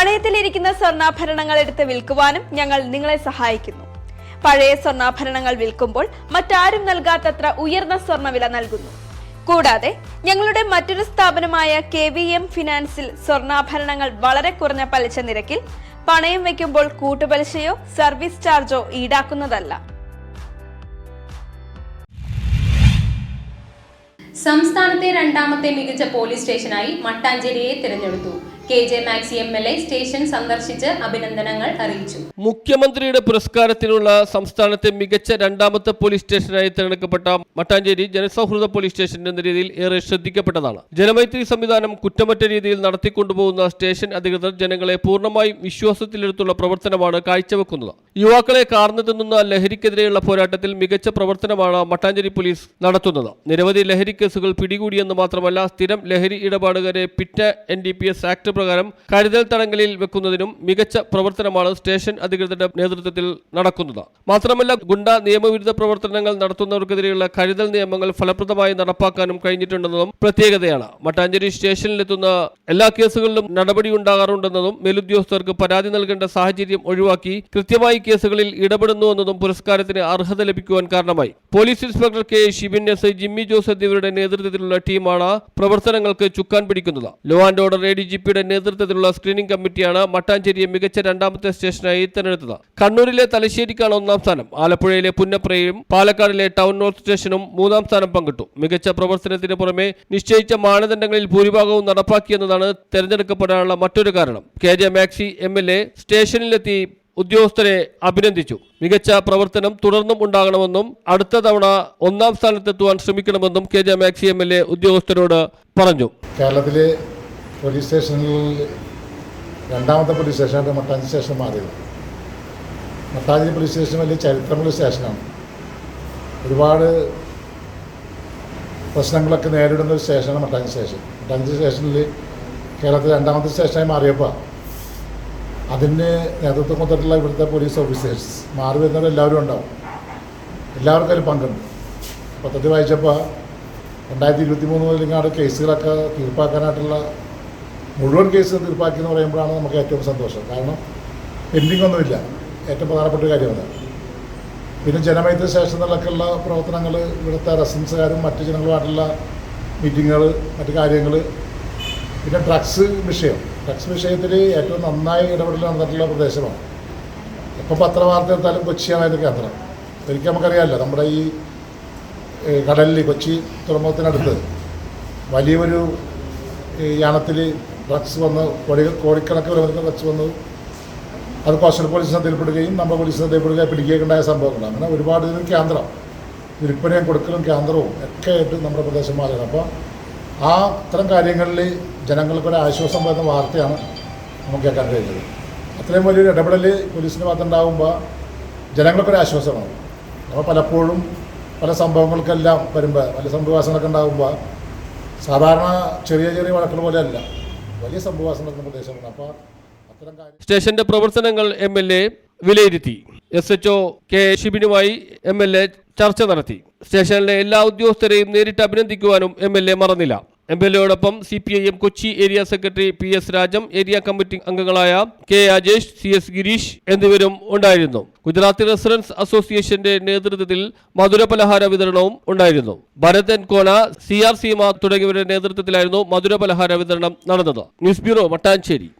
പണയത്തിലിരിക്കുന്ന സ്വർണാഭരണങ്ങൾ എടുത്ത് വിൽക്കുവാനും ഞങ്ങൾ നിങ്ങളെ സഹായിക്കുന്നു. പഴയ സ്വർണാഭരണങ്ങൾ വിൽക്കുമ്പോൾ മറ്റാരും നൽകാത്തത്ര ഉയർന്ന സ്വർണവില നൽകുന്നു. കൂടാതെ ഞങ്ങളുടെ മറ്റൊരു സ്ഥാപനമായ കെ വി എം ഫിനാൻസിൽ സ്വർണാഭരണങ്ങൾ വളരെ കുറഞ്ഞ പലിശ നിരക്കിൽ പണയം വയ്ക്കുമ്പോൾ കൂട്ടുപലിശയോ സർവീസ് ചാർജോ ഈടാക്കുന്നതല്ല. സംസ്ഥാനത്തെ രണ്ടാമത്തെ മികച്ച പോലീസ് സ്റ്റേഷനായി മട്ടാഞ്ചേരിയെ തിരഞ്ഞെടുത്തു. K J Maxi M L A station സന്ദർശിച്ച് അഭിനന്ദനങ്ങൾ അറിയിച്ചു. മുഖ്യമന്ത്രിയുടെ പുരസ്കാരത്തിനുള്ള സംസ്ഥാനത്തെ മികച്ച രണ്ടാമത്തെ പോലീസ് സ്റ്റേഷനായി തിരഞ്ഞെടുക്കപ്പെട്ട മട്ടാഞ്ചേരി ജനസൗഹൃദ പോലീസ് സ്റ്റേഷൻ രീതിയിൽ ഏറെ ശ്രദ്ധിക്കപ്പെട്ടതാണ്. ജനമൈത്രി സംവിധാനം കുറ്റമറ്റ രീതിയിൽ നടത്തിക്കൊണ്ടുപോകുന്ന സ്റ്റേഷൻ അധികൃതർ ജനങ്ങളെ പൂർണമായും വിശ്വാസത്തിലെടുത്തുള്ള പ്രവർത്തനമാണ് കാഴ്ചവെക്കുന്നത്. യുവാക്കളെ കാർന്നു തിന്നുന്ന ലഹരിക്കെതിരെയുള്ള പോരാട്ടത്തിൽ മികച്ച പ്രവർത്തനമാണ് മട്ടാഞ്ചേരി പോലീസ് നടത്തുന്നത്. നിരവധി ലഹരി കേസുകൾ പിടികൂടിയെന്ന് മാത്രമല്ല സ്ഥിരം ലഹരി ഇടപാടുകാരെ PIT N D P S act പ്രകാരം കരുതൽ തടങ്കലിൽ വെക്കുന്നതിനും മികച്ച പ്രവർത്തനമാണ് സ്റ്റേഷൻ അധികൃതരുടെ നേതൃത്വത്തിൽ നടക്കുന്നത്. മാത്രമല്ല ഗുണ്ട നിയമവിരുദ്ധ പ്രവർത്തനങ്ങൾ നടത്തുന്നവർക്കെതിരെയുള്ള കരുതൽ നിയമങ്ങൾ ഫലപ്രദമായി നടപ്പാക്കാനും കഴിഞ്ഞിട്ടുണ്ടെന്നതും പ്രത്യേകതയാണ്. മട്ടാഞ്ചേരി സ്റ്റേഷനിലെത്തുന്ന എല്ലാ കേസുകളിലും നടപടി ഉണ്ടാകാറുണ്ടെന്നതും മേലുദ്യോഗസ്ഥർക്ക് പരാതി നൽകേണ്ട സാഹചര്യം ഒഴിവാക്കി കൃത്യമായി കേസുകളിൽ ഇടപെടുന്നു എന്നതും പുരസ്കാരത്തിന് അർഹത ലഭിക്കുവാൻ കാരണമായി. Police inspector K Shibin S Jimmy Jose എന്നിവരുടെ നേതൃത്വത്തിലുള്ള ടീമാണ് പ്രവർത്തനങ്ങൾക്ക് ചുക്കാൻ പിടിക്കുന്നത്. Law and order A D G പിയുടെ നേതൃത്വത്തിലുള്ള സ്ക്രീനിംഗ് കമ്മിറ്റിയാണ് മട്ടാഞ്ചേരിയെ മികച്ച രണ്ടാമത്തെ സ്റ്റേഷനായി തിരഞ്ഞെടുത്തത്. കണ്ണൂരിലെ തലശ്ശേരിക്കാണ് ഒന്നാം സ്ഥാനം. ആലപ്പുഴയിലെ പുന്നപ്രയും പാലക്കാടിലെ ടൗൺ നോർത്ത് സ്റ്റേഷനും മൂന്നാം സ്ഥാനം പങ്കിട്ടു. മികച്ച പ്രവർത്തനത്തിന് പുറമെ നിശ്ചയിച്ച മാനദണ്ഡങ്ങളിൽ ഭൂരിഭാഗവും നടപ്പാക്കിയെന്നതാണ് തെരഞ്ഞെടുക്കപ്പെടാനുള്ള മറ്റൊരു കാരണം. K J Maxi M L A സ്റ്റേഷനിലെത്തി ഉദ്യോഗസ്ഥരെ അഭിനന്ദിച്ചു. മികച്ച പ്രവർത്തനം തുടർന്നും ഉണ്ടാകണമെന്നും അടുത്ത തവണ ഒന്നാം സ്ഥാനത്തെത്തുവാൻ ശ്രമിക്കണമെന്നും K J Maxi M L A ഉദ്യോഗസ്ഥരോട് പറഞ്ഞു. കേരളത്തിലെ പോലീസ് സ്റ്റേഷനിൽ രണ്ടാമത്തെ പോലീസ് സ്റ്റേഷനായിട്ട് മട്ടാഞ്ചി സ്റ്റേഷൻ മാറിയത്. മട്ടാഞ്ചി പോലീസ് സ്റ്റേഷൻ വലിയ ചരിത്രമുള്ള സ്റ്റേഷനാണ്. ഒരുപാട് പ്രശ്നങ്ങളൊക്കെ നേരിടുന്ന ഒരു സ്റ്റേഷനാണ് മട്ടാഞ്ചി സ്റ്റേഷൻ മട്ടാഞ്ചി സ്റ്റേഷനിൽ കേരളത്തിലെ രണ്ടാമത്തെ സ്റ്റേഷനായി മാറിയപ്പോൾ അതിന് നേതൃത്വം കൊടുത്തിട്ടുള്ള ഇവിടുത്തെ പോലീസ് ഓഫീസേഴ്സ് മാറി വരുന്നവർ എല്ലാവരും ഉണ്ടാവും. എല്ലാവർക്കും അതിൽ പങ്കുണ്ട്. പദ്ധതി വായിച്ചപ്പോൾ രണ്ടായിരത്തി ഇരുപത്തി മൂന്ന് മുതൽ ഇങ്ങനെ കേസുകളൊക്കെ തീർപ്പാക്കാനായിട്ടുള്ള മുഴുവൻ കേസ് തീർപ്പാക്കി എന്ന് പറയുമ്പോഴാണ് നമുക്ക് ഏറ്റവും സന്തോഷം. കാരണം പെൻഡിങ് ഒന്നുമില്ല. ഏറ്റവും പ്രധാനപ്പെട്ട കാര്യമാണ്. പിന്നെ ജനമൈത്രി സ്റ്റേഷനുകളിലൊക്കെയുള്ള പ്രവർത്തനങ്ങൾ ഇവിടുത്തെ റെസിഡൻസുകാരും മറ്റു ജനങ്ങളുമായിട്ടുള്ള മീറ്റിങ്ങുകൾ മറ്റു കാര്യങ്ങൾ പിന്നെ ഡ്രഗ്സ് വിഷയം. ഡ്രഗ്സ് വിഷയത്തിൽ ഏറ്റവും നന്നായി ഇടപെടൽ നടന്നിട്ടുള്ള പ്രദേശമാണ്. ഇപ്പോൾ പത്രവാർത്ത എടുത്താലും കൊച്ചിയാണ് അതിന്റെ കേന്ദ്രം. ശരിക്കും നമുക്കറിയാമല്ലോ നമ്മുടെ ഈ കടലിൽ കൊച്ചി തുറമുഖത്തിനടുത്ത് വലിയൊരു യാണത്തിൽ ഡ്രഗ്സ് വന്ന് കോടി കോടിക്കണക്കിന് വരുന്ന ഡ്രഗ്സ് വന്ന് അത് കോസ്റ്റൽ പോലീസ് ശ്രദ്ധയിൽപ്പെടുകയും നമ്മുടെ പോലീസ് ശ്രദ്ധയിൽപ്പെടുകയും പിടിക്കുകയൊക്കെ ഉണ്ടായ സംഭവങ്ങൾ അങ്ങനെ ഒരുപാട് ഇതിന് കേന്ദ്രം വിൽപ്പനയും കൊടുക്കലും കേന്ദ്രവും ഒക്കെ ആയിട്ട് നമ്മുടെ പ്രദേശം മാറുകയാണ് അപ്പോൾ ആ അത്തരം കാര്യങ്ങളിൽ ജനങ്ങൾക്കൊരു ആശ്വാസം വരുന്ന വാർത്തയാണ് നമുക്ക് കേൾക്കാൻ കഴിഞ്ഞത്. അത്രയും വലിയൊരു ഇടപെടൽ പോലീസിന്റെ ഭാഗത്തുണ്ടാകുമ്പോൾ ജനങ്ങൾക്കൊരു ആശ്വാസമാണ്. അപ്പോൾ പലപ്പോഴും പല സംഭവങ്ങൾക്കെല്ലാം വരുമ്പോൾ പല സംഭവവാസങ്ങളൊക്കെ ഉണ്ടാകുമ്പോൾ സാധാരണ ചെറിയ ചെറിയ വഴക്കുകൾ പോലെയല്ല വലിയ സംഭവവാസം അപ്പോൾ അത്തരം സ്റ്റേഷന്റെ പ്രവർത്തനങ്ങൾ എം എൽ എ വിലയിരുത്തി. എസ് എച്ച് ഒ കെ ഷിബിനുമായി എം എൽ എ ചർച്ച നടത്തി. സ്റ്റേഷനിലെ എല്ലാ ഉദ്യോഗസ്ഥരെയും നേരിട്ട് അഭിനന്ദിക്കുവാനും എം എൽ എ മറന്നില്ല. M L എയോടൊപ്പം C P I M Kochi area secretary P S Rajam area committee അംഗങ്ങളായ K Rajesh C S Girish എന്നിവരും ഉണ്ടായിരുന്നു. ഗുജറാത്തി റെസിഡൻസ് അസോസിയേഷന്റെ നേതൃത്വത്തിൽ മധുര പലഹാര വിതരണവും ഉണ്ടായിരുന്നു. ഭരതൻ കോന സി ആർ സീമ തുടങ്ങിയവരുടെ നേതൃത്വത്തിലായിരുന്നു മധുര പലഹാര വിതരണം നടന്നത്. News bureau Mattancherry